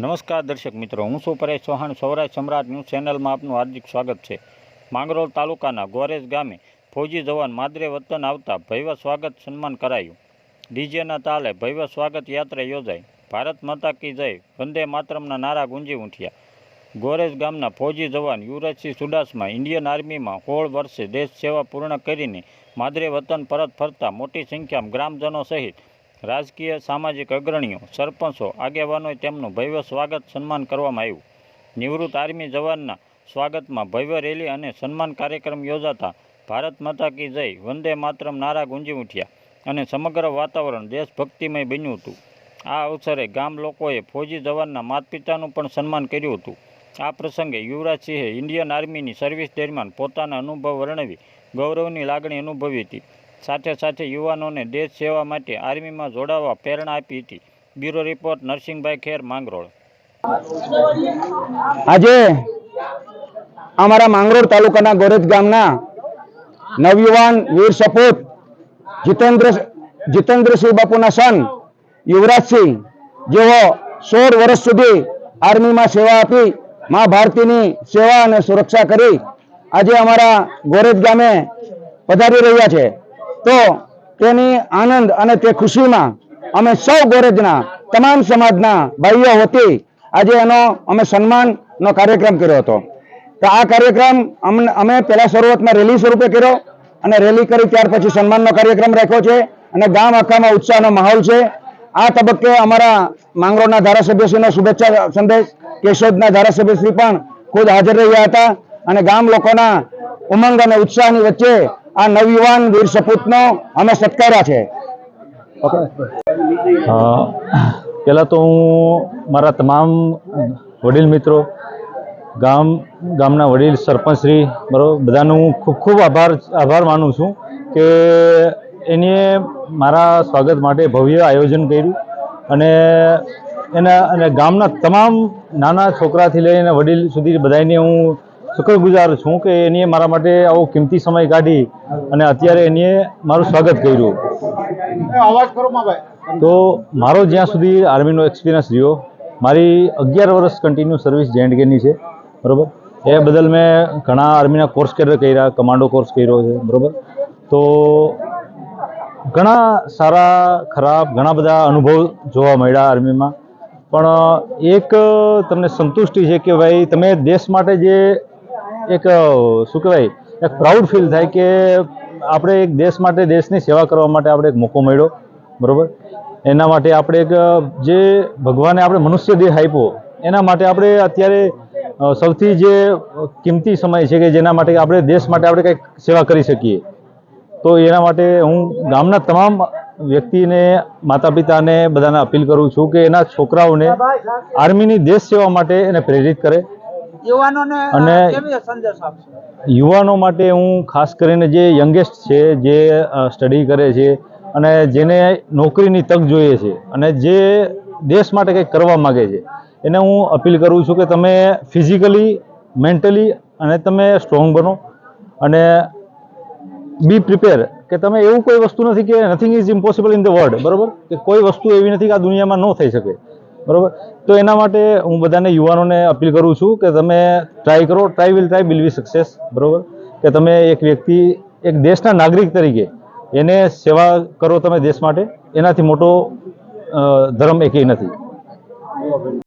નમસ્કાર દર્શક મિત્રો, હું છું પરેશ ચૌહાણ, સૌરાષ્ટ્ર સમ્રાટ ન્યૂઝ ચેનલમાં આપનું હાર્દિક સ્વાગત છે. માંગરોળ તાલુકાના ગોરેજ ગામે ફૌજી જવાન માદરે વતન આવતા ભવ્ય સ્વાગત સન્માન કરાયું. ડીજેના તાલે ભવ્ય સ્વાગત યાત્રા યોજાઈ. ભારત માતા કી જય, વંદે માતરમના નારા ગુંજી ઉઠ્યા. ગોરેજ ગામના ફૌજી જવાન યુવરાજસિંહ સુડાસમાં ઇન્ડિયન આર્મીમાં હોળ વર્ષે દેશ સેવા પૂર્ણ કરીને માદરે વતન પરત ફરતા મોટી સંખ્યામાં ગ્રામજનો સહિત રાજકીય સામાજિક અગ્રણીઓ, સરપંચો, આગેવાનોએ તેમનું ભવ્ય સ્વાગત સન્માન કરવામાં આવ્યું. નિવૃત્ત આર્મી જવાનના સ્વાગતમાં ભવ્ય રેલી અને સન્માન કાર્યક્રમ યોજાતા ભારત માતા કી જય, વંદે માતરમ નારા ગુંજી ઉઠ્યા અને સમગ્ર વાતાવરણ દેશભક્તિમય બન્યું હતું. આ અવસરે ગામ લોકોએ ફૌજી જવાનના માતા પિતાનું પણ સન્માન કર્યું હતું. આ પ્રસંગે યુવરાજસિંહે ઇન્ડિયન આર્મીની સર્વિસ દરમિયાન પોતાના અનુભવ વર્ણવી ગૌરવની લાગણી અનુભવી હતી. સાથે સાથે યુવાનોને દેશ સેવા માટે આર્મીમાં જોડાવા પ્રેરણા આપી હતી. Bureau report, Narsinhbhai Kher, Mangrol. આજે અમારા માંગરોળ તાલુકાના ગોરેજ ગામના નવયુવાન વીર સપૂત, જીતેન્દ્ર, જીતેન્દ્રસિંહ બાપુના સન યુવરાજસિંહ જેઓ સોળ વર્ષ સુધી આર્મીમાં સેવા આપી, મા ભારતીની સેવા અને સુરક્ષા કરી આજે અમારા ગોરેજ ગામે પધારી રહ્યા છે. તો તેની આનંદ અને તે ખુશીમાં અમે સૌ ગોરેજના, તમામ સમાજના ભાઈઓ વતી આજે એનો અમે સન્માનનો કાર્યક્રમ કર્યો હતો. તો આ કાર્યક્રમ અમને, અમે પહેલા શરૂઆતમાં રેલી સ્વરૂપે કર્યો અને રેલી કરી ત્યાર પછી સન્માનનો કાર્યક્રમ રાખ્યો છે અને ગામ આખામાં ઉત્સાહનો માહોલ છે. આ તબક્કે અમારા માંગરોળના ધારાસભ્યશ્રીનો શુભેચ્છા સંદેશ, કેશોદના ધારાસભ્યશ્રી પણ ખુદ હાજર રહ્યા હતા અને ગામ લોકોના ઉમંગ અને ઉત્સાહની વચ્ચે આ નવયુવાન વીર સપૂતનો અમે સત્કાર્યા છે. પહેલાં તો હું મારા તમામ વડીલ મિત્રો, ગામ, ગામના વડીલ, સરપંચશ્રી બરાબર બધાનો હું ખૂબ ખૂબ આભાર આભાર માનું છું કે એને મારા સ્વાગત માટે ભવ્ય આયોજન કર્યું અને એના, અને ગામના તમામ નાના છોકરાથી લઈને વડીલ સુધી બધાને હું શુક્રગુજાર છું કે એની મારા માટે આવો કિંમતી સમય કાઢી અને અત્યારે એનીએ મારું સ્વાગત કર્યું. તો મારો જ્યાં સુધી આર્મીનો એક્સપિરિયન્સ રહ્યો મારી અગિયાર વર્ષ કન્ટિન્યુ સર્વિસ જે એન્ડ કેની છે બરાબર? એ બદલ મેં ઘણા આર્મીના કોર્સ કર્યા કમાન્ડો કોર્સ કર્યો છે બરાબર? તો ઘણા સારા ખરાબ ઘણા બધા અનુભવ જોવા મળ્યા આર્મીમાં પણ એક તમને સંતુષ્ટિ છે કે ભાઈ તમે દેશ માટે જે એક શું કહેવાય એક પ્રાઉડ ફીલ થાય કે આપણે એક દેશ માટે દેશની સેવા કરવા માટે આપણે એક મોકો મળ્યો બરાબર? એના માટે આપણે એક જે ભગવાને આપણે મનુષ્ય દેહ આપ્યો એના માટે આપણે અત્યારે સૌથી જે કિંમતી સમય છે કે જેના માટે આપણે દેશ માટે આપણે કંઈક સેવા કરી શકીએ. તો એના માટે હું ગામના તમામ વ્યક્તિને માતા પિતાને બધાને અપીલ કરું છું કે એના છોકરાઓને આર્મીની દેશ સેવા માટે એને પ્રેરિત કરે. અને યુવાનો માટે હું ખાસ કરીને જે યંગેસ્ટ છે જે સ્ટડી કરે છે અને જેને નોકરીની તક જોઈએ છે અને જે દેશ માટે કંઈક કરવા માગે છે એને હું અપીલ કરું છું કે તમે ફિઝિકલી મેન્ટલી અને તમે સ્ટ્રોંગ બનો અને બી પ્રિપેર કે તમે એવું કોઈ વસ્તુ નથી કે nothing is impossible in the world બરોબર? કે કોઈ વસ્તુ એવી નથી કે આ દુનિયામાં ન થઈ શકે. બરોબર? તો એના માટે હું બધાને યુવાનોને અપીલ કરું છું કે તમે ટ્રાય કરો try will try will be success બરોબર? કે તમે એક વ્યક્તિ, એક દેશના નાગરિક તરીકે એને સેવા કરો તમે દેશ માટે, એનાથી મોટો ધર્મ એકેય નથી.